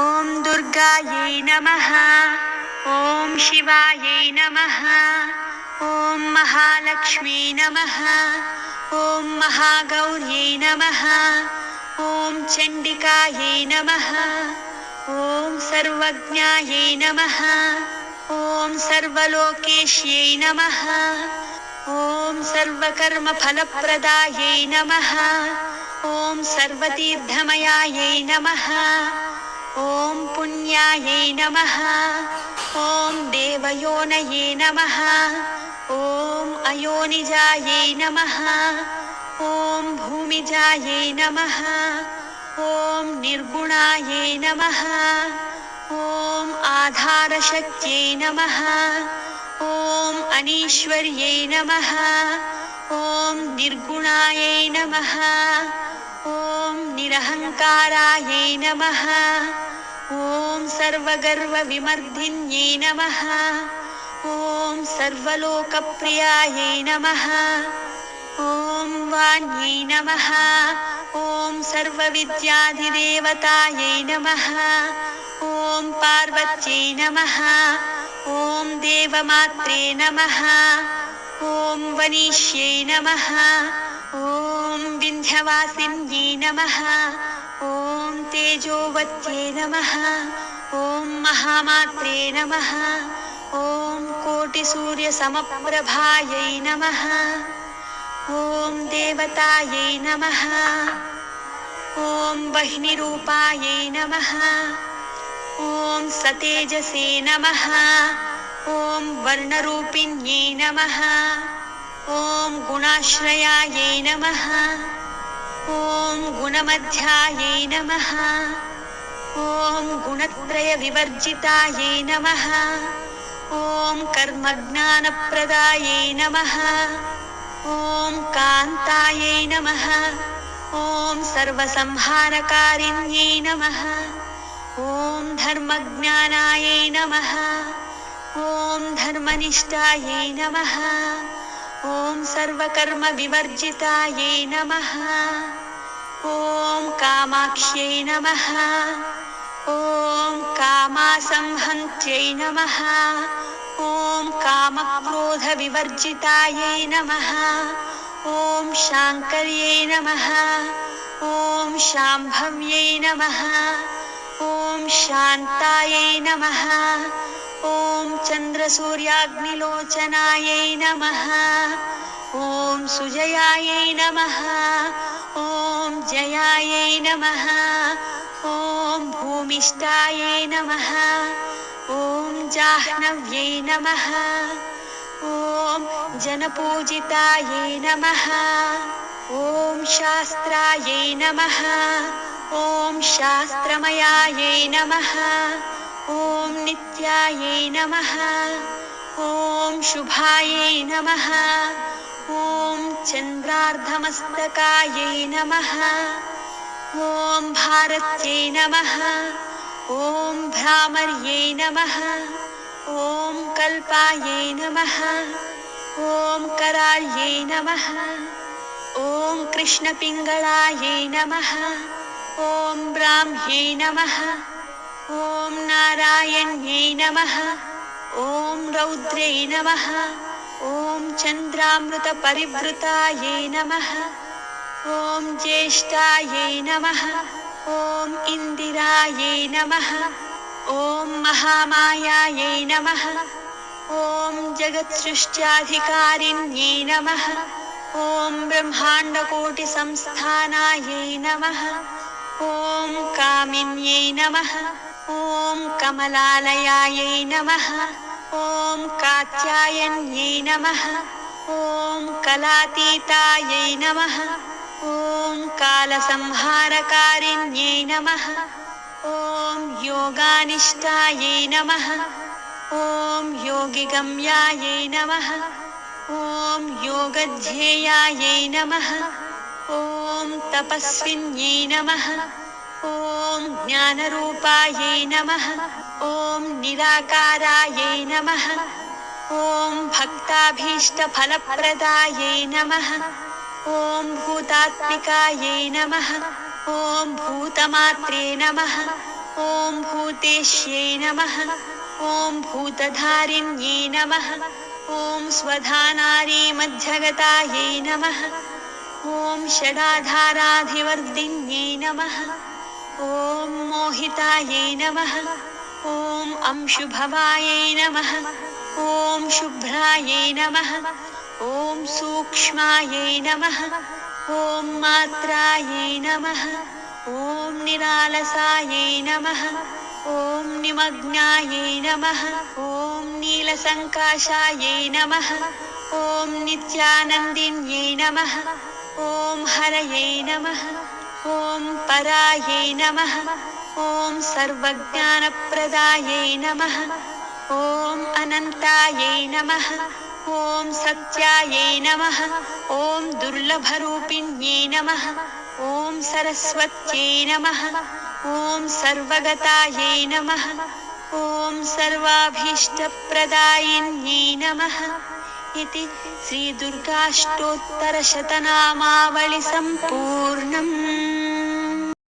ॐ दुर्गायै नमः। ॐ शिवायै नमः। ॐ महालक्ष्मी नमः। ॐ महागौर्यै नमः। ॐ चण्डिकायै नमः। ॐ सर्वज्ञायै नमः। ॐ सर्वलोकेश्यै नमः। ॐ सर्वकर्मफलप्रदायै नमः। ॐ सर्वतीर्थमयायै नमः ॐ पुण्यायै नमः। ॐ देवयोनये नमः। ॐ अयोनिजायै नमः। ॐ भूमिजायै नमः। ॐ निर्गुणायै नमः। ॐ आधारशक्त्यै नमः। ॐ अनीश्वर्यै नमः। ॐ निर्गुणायै नमः। ॐ निरहङ्कारायै नमः। ॐ सर्वगर्वविमर्दिन्यै नमः। ॐ सर्वलोकप्रियायै नमः। ॐ वाण्यै नमः। ॐ सर्वविद्याधिदेवतायै नमः। ॐ पार्वत्यै नमः। ॐ देवमात्रे नमः। ॐ वनीष्यै नमः ॐ विन्ध्यवासिन्यै नमः। ॐ तेजोवत्यै नमः। ॐ महामात्रे नमः। ॐ कोटिसूर्यसमप्रभायै नमः। ॐ देवतायै नमः। ॐ वह्निरूपायै नमः। ॐ सतेजसे नमः। ॐ वर्णरूपिण्यै नमः। ॐ गुणाश्रयायै नमः। ॐ गुणमध्यायै नमः। ॐ गुणत्रयविवर्जितायै नमः। ॐ कर्मज्ञानप्रदायै नमः। ॐ कान्तायै नमः। ॐ सर्वसंहारकारिण्यै नमः। ॐ धर्मज्ञानायै नमः। ॐ धर्मनिष्ठायै नमः ॐ सर्वकर्मविवर्जितायै नमः। ॐ कामाक्ष्यै नमः। ॐ कामासंहन्त्यै नमः। ॐ कामक्रोधविवर्जितायै नमः। ॐ शाङ्कर्यै नमः। ॐ शाम्भव्यै नमः। ॐ शान्तायै नमः ॐ चन्द्रसूर्याग्निलोचनायै नमः। ॐ सुजयायै नमः। ॐ जयायै नमः। ॐ भूमिष्ठायै नमः। ॐ जाह्नव्यै नमः। ॐ जनपूजितायै नमः। ॐ शास्त्रायै नमः। ॐ शास्त्रमयायै नमः ॐ नित्यायै नमः। ॐ शुभायै नमः। ॐ चन्द्रार्धमस्तकायै नमः। ॐ भारत्यै नमः। ॐ भ्रामर्यै नमः। ॐ कल्पायै नमः। ॐ कराळ्यै नमः। ॐ कृष्णपिङ्गळायै नमः। ॐ ब्राह्म्यै नमः ॐ नारायण्यै नमः। ॐ रौद्र्यै नमः। ॐ चन्द्रामृतपरिवृतायै नमः। ॐ ज्येष्ठायै नमः। ॐ इन्दिरायै नमः। ॐ महामायायै नमः। ॐ जगत्सृष्ट्याधिकारिण्यै नमः। ॐ ब्रह्माण्डकोटिसंस्थानायै नमः। ॐ कामिन्यै नमः ॐ कमलालयायै नमः। ॐ कात्यायन्यै नमः। ॐ कलातीतायै नमः। ॐ कालसंहारकारिण्यै नमः। ॐ योगानिष्ठायै नमः। ॐ योगिगम्यायै नमः। ॐ योगध्येयायै नमः। ॐ तपस्विन्यै नमः ॐ ज्ञानरूपायै नमः ॐ निराकारायै नमः ॐ भक्ताभीष्टफलप्रदायै नमः ॐ भूतात्मिकायै नमः ॐ भूतमात्रे नमः ॐ भूतेश्यै नमः ॐ भूतधारिण्यै नमः ॐ स्वधानारी मध्यगतायै नमः ॐ षडाधाराधिवर्दिन्यै नमः ॐ मोहितायै नमः ॐ अंशुभवायै नमः ॐ शुभ्रायै नमः ॐ सूक्ष्मायै नमः ॐ मात्रायै नमः ॐ निरालसायै नमः ॐ निमग्नायै नमः ॐ नीलसङ्काशायै नमः ॐ नित्यानन्दिन्यै नमः ॐ हरयै नमः ॐ परायै नमः। ॐ सर्वज्ञानप्रदायै नमः। ॐ अनन्तायै नमः। ॐ सत्यायै नमः। ॐ दुर्लभरूपिण्यै नमः। ॐ सरस्वत्यै नमः। ॐ सर्वगतायै नमः। ॐ सर्वाभीष्टप्रदायिन्यै नमः इति श्रीदुर्गाष्टोत्तरशतनामावलिसम्पूर्णम्